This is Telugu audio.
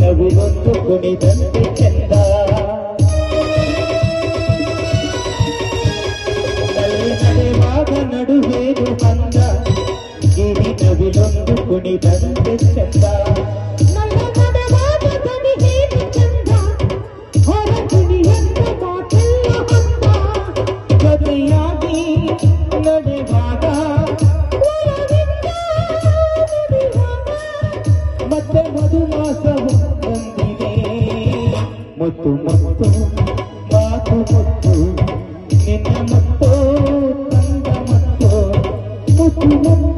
నవ్వులొత్తుకుని దంతి చెంద నడువేరు పంద. ఇది నవిలొందుకుని దంతి చెందా ಸುವಾಸ ಹೊಂದಿದೆ ಮತ್ತು ಮತ್ತು ಮಾತು ಮತ್ತು ನಿನ್ನ ಮತ್ತು ತಂದ ಮತ್ತು. ಮತ್ತು ಮತ್ತು